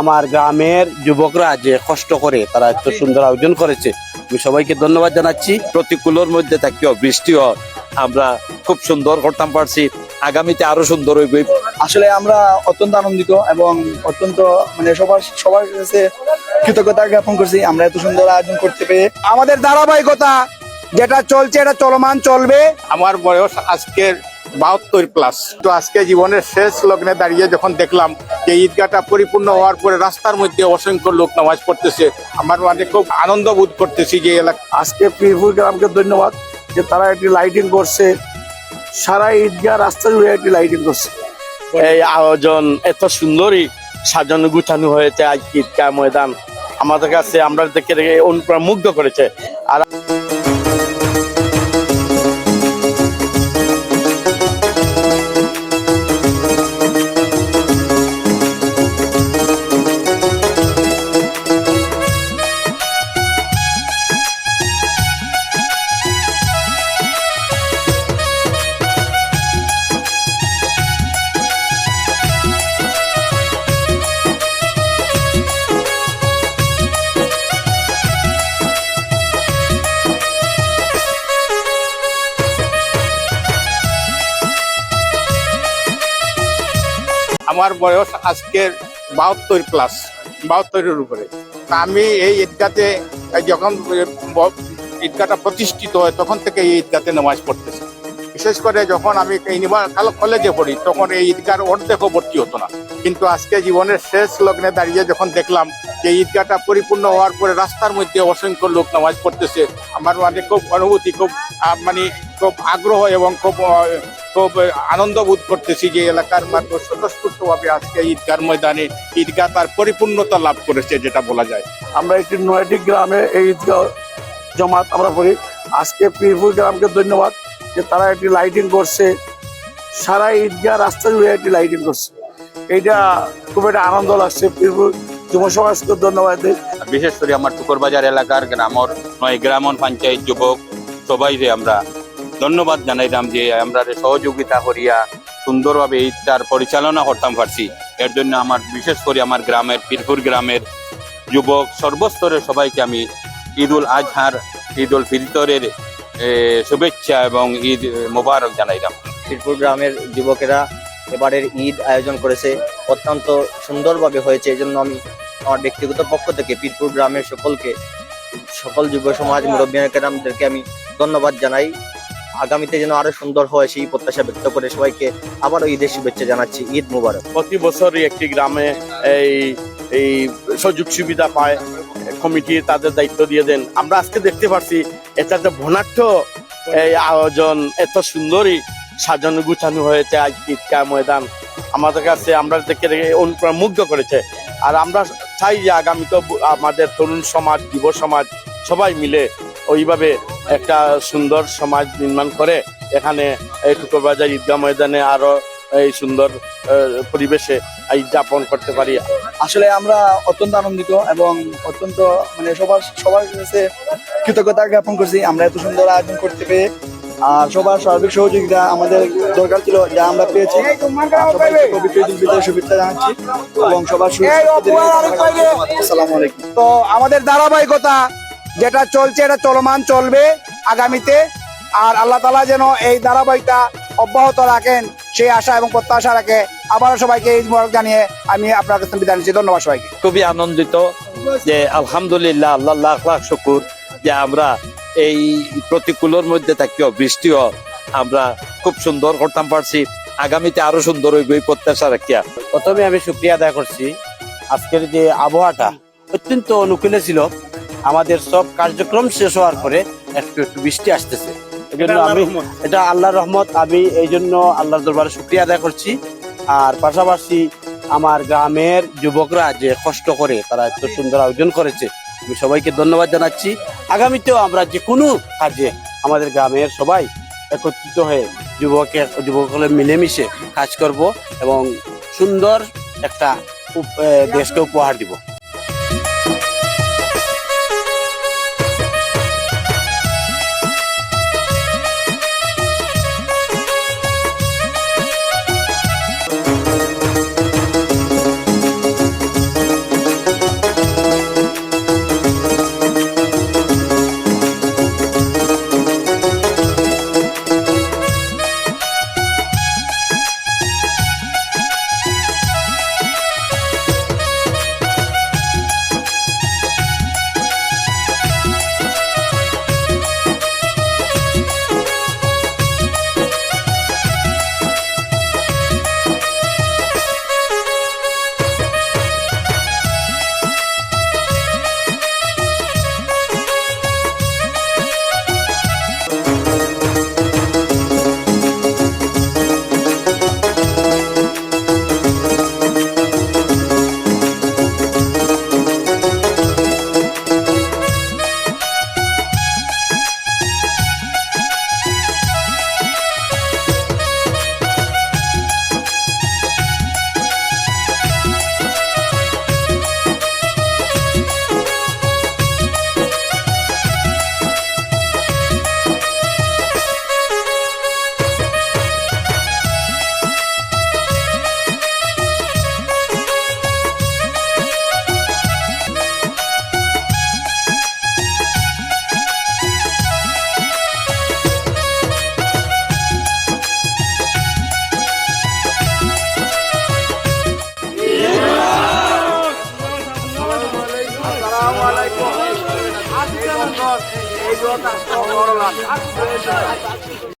আমার গ্রামের যুবকরা যে কষ্ট করে তারা এত সুন্দর আয়োজন করেছে আমি সবাইকে ধন্যবাদ জানাচ্ছি। প্রতিকূলের মধ্যে থাকিও বৃষ্টিও আমরা খুব সুন্দর করতাম পারছি। আগামীতে আরও সুন্দর হইবে। আসলে আমরা অত্যন্ত আনন্দিত এবং অত্যন্ত মানে সবার সবার কাছে কৃতজ্ঞতা জ্ঞাপন করছি আমরা এত সুন্দর আয়োজন করতে পেরে। আমাদের ধারাবাহিকতা যেটা চলছে এটা চলমান চলবে। আমার বয়স আজকের বাহাত্তর প্লাস তো আজকে জীবনের শেষ লগ্নে দাঁড়িয়ে যখন দেখলাম যে ঈদগাহটা পরিপূর্ণ হওয়ার পরে রাস্তার মধ্যে অসংখ্য লোক নামাজ পড়তেছে আমার মানে খুব আনন্দ বোধ করতেছি যে এলাকা আজকে পীরপুর গ্রামকে ধন্যবাদ যে তারা একটি লাইটিং করছে। সারা ঈদগাহ রাস্তা জুড়ে একটি লাইটিং করছে। এই আয়োজন এত সুন্দরই সাজানো গুছানো হয়েছে আজ ঈদগাহ ময়দান। আমাদের কাছে আমরা দেখে দেখে অনুপ্রাণ মুগ্ধ করেছে। আর আমার বয়স আজকের বাহাত্তর প্লাস বাহাত্তরের উপরে। আমি এই ঈদগাতে যখন ঈদগাটা প্রতিষ্ঠিত হয়, তখন থেকে এই ঈদগাতে নামাজ পড়তেছি। বিশেষ করে যখন আমি ইউনিভার্সাল কলেজে পড়ি, তখন এই ঈদগার অর্ধেকও ভর্তি হতো না। কিন্তু আজকে জীবনের শেষ লগ্নে দাঁড়িয়ে যখন দেখলাম যে ঈদগাহটা পরিপূর্ণ হওয়ার পরে রাস্তার মধ্যে অসংখ্য লোক নামাজ পড়তেছে, আমার মানে খুব অনুভূতি, খুব মানে খুব আগ্রহ এবং খুব খুব আনন্দ বোধ করতেছি যে এলাকার মানুষ স্বতঃস্ফূর্তভাবে আজকে ঈদগার ময়দানে ঈদগাহ তার পরিপূর্ণতা লাভ করেছে যেটা বলা যায়। আমরা একটি নয়টি গ্রামে এই ঈদগাহ জমাত আমরা করি আজকে পীরপুর গ্রামকে ধন্যবাদ। যে তারা একটি লাইটিং করছে, সারা ঈদগাহ রাস্তা জুড়ে একটি লাইটিং করছে। এইটা খুব একটা আনন্দ লাগছে। পীরপুর যুব সমাজকে ধন্যবাদ বিশেষ করে আমার টুকরবাজার এলাকার গ্রামর নয়, গ্রামন পঞ্চায়েত যুবক সবাই যে আমরা ধন্যবাদ জানাইলাম যে আমরা সহযোগিতা করিয়া সুন্দরভাবে ঈদটার পরিচালনা করতাম পারছি। এর জন্য আমার, বিশেষ করে আমার গ্রামের, পীরপুর গ্রামের যুবক সর্বস্তরের সবাইকে আমি ঈদ উল আজহার ঈদ উল ফিতরের শুভেচ্ছা এবং ঈদ মোবারক জানাইলাম পীরপুর গ্রামের যুবকেরা এবারের ঈদ আয়োজন করেছে। অত্যন্ত সুন্দরভাবে হয়েছে। এই জন্য আমি আমার ব্যক্তিগত পক্ষ থেকে পীরপুর গ্রামের সকলকে সকল যুব সমাজ মুরব্বীদেরকে আমি ধন্যবাদ জানাই। আগামীতে যেন আরও সুন্দর হয় সেই প্রত্যাশা ব্যক্ত করে সবাইকে আবারও ঈদের শুভেচ্ছা জানাচ্ছি। ঈদ মুবারক। প্রতি বছরই একটি গ্রামে এই এই সুযোগ সুবিধা পায়। কমিটি তাদের দায়িত্ব দিয়ে দেন। আমরা আজকে দেখতে পাচ্ছি এটা যে ভনাট্য এই আয়োজন এত সুন্দরই সাজানো গুছানো হয়েছে আজ ঈদকা ময়দান। আমাদের কাছে আমরা দেখে দেখে অনুপ্রাণ মুগ্ধ করেছে। আর আমরা চাই যে আগামীতে আমাদের তরুণ সমাজ, যুব সমাজ সবাই মিলে ওইভাবে একটা সুন্দর সমাজ নির্মাণ করে এখানে টুকরবাজার ঈদগাহ ময়দানে আরও এই সুন্দর আহ, পরিবেশে এই যাপন করতে পারি। আসলে আমরা অত্যন্ত আনন্দিত এবং অত্যন্ত মানে সবার সবার কাছে কৃতজ্ঞতা জ্ঞাপন করছি। আমরা এত সুন্দর আয়োজন করতে পেরে আর সবার সার্বিক সহযোগিতা আমাদের দরকার ছিল যা আমরা পেয়েছি। শুভেচ্ছা জানাচ্ছি এবং সবার আলাইকুম। তো আমাদের ধারাবাহিকতা যেটা চলছে এটা চলমান চলবে আগামীতে। আর আল্লাহ তালা যেন এই ধারাবাহিকতা অব্যাহত রাখেন। সেই আশা এবং প্রত্যাশা রাখে আবারও সবাইকে ঈদ মোবারক জানিয়ে আমি আপনার কাছে বিদায় নিচ্ছি। ধন্যবাদ সবাইকে। খুবই আনন্দিত যে আলহামদুলিল্লাহ আল্লাহ লাখ লাখ শুকুর যে আমরা এই প্রতিকূলের মধ্যে থাকিও বৃষ্টিও আমরা খুব সুন্দর করতাম পারছি। আগামীতে আরও সুন্দর হইব এই প্রত্যাশা রাখিয়া। প্রথমে আমি শুক্রিয়া আদায় করছি। আজকের যে আবহাওয়াটা অত্যন্ত অনুকূলে ছিল। আমাদের সব কার্যক্রম শেষ হওয়ার পরে একটু একটু বৃষ্টি আসতেছে। আমি এটা আল্লাহর রহমত। আমি এই জন্য আল্লাহর দরবারে শুক্রিয়া আদায় করছি। আর পাশাপাশি আমার গ্রামের যুবকরা যে কষ্ট করে তারা এত সুন্দর আয়োজন করেছে আমি সবাইকে ধন্যবাদ জানাচ্ছি। আগামীতেও আমরা যে কোনো কাজে আমাদের গ্রামের সবাই একত্রিত হয়ে যুবকের যুবকরা মিলেমিশে কাজ করব এবং সুন্দর একটা দেশকে উপহার দিব। এই